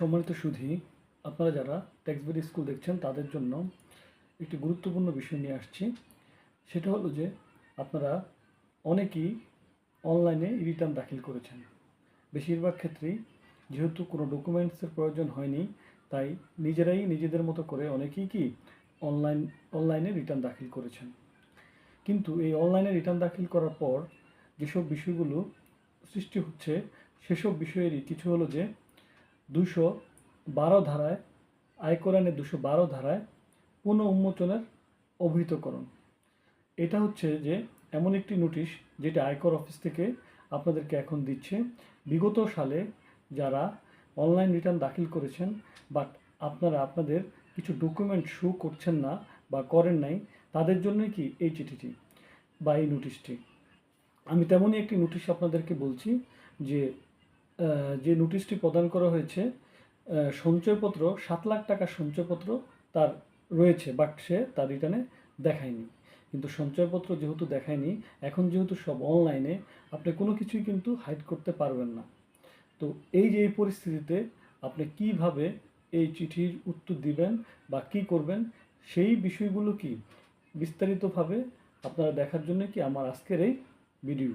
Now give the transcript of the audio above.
সম্মানিত সুধি, আপনারা যারা ট্যাক্সবেরি স্কুল দেখছেন, তাদের জন্য একটি গুরুত্বপূর্ণ বিষয় নিয়ে আসছি। সেটা হলো যে, আপনারা অনেকেই অনলাইনে রিটার্ন দাখিল করেছেন। বেশিরভাগ ক্ষেত্রেই যেহেতু কোনো ডকুমেন্টসের প্রয়োজন হয়নি, তাই নিজেরাই নিজেদের মতো করে অনেকেই কি অনলাইন, অনলাইনে রিটার্ন দাখিল করেছেন। কিন্তু এই অনলাইনে রিটার্ন দাখিল করার পর যেসব বিষয়গুলো সৃষ্টি হচ্ছে, সেসব বিষয়েরই কিছু হলো যে দুশো বারো ধারায় আয়কর আইনের দুশো বারো ধারায় পুনঃ উন্মোচনের অভিহিতকরণ এটা হচ্ছে যে এমন একটি নোটিশ যেটা আয়কর অফিস থেকে আপনাদেরকে এখন দিচ্ছে। বিগত সালে যারা অনলাইন রিটার্ন দাখিল করেছেন, বাট আপনারা আপনাদের কিছু ডকুমেন্ট শো করছেন না বা করেন নাই, তাদের জন্যই কি এই চিঠিটি বা এই নোটিশটি? আমি তেমনই একটি নোটিশ আপনাদেরকে বলছি যে যে নোটিশটি প্রদান করা হয়েছে সঞ্চয়পত্র, সাত লাখ টাকার সঞ্চয়পত্র তার রয়েছে বাট সে তার রিটার্নে দেখায়নি। কিন্তু সঞ্চয়পত্র যেহেতু দেখায়নি, এখন যেহেতু সব অনলাইনে আপনি কোনো কিছুই কিন্তু হাইড করতে পারবেন না। তো এই যে এই পরিস্থিতিতে আপনি কীভাবে এই চিঠির উত্তর দিবেন বা কি করবেন, সেই বিষয়গুলো কি বিস্তারিতভাবে আপনারা দেখার জন্য কি আমার আজকের এই ভিডিও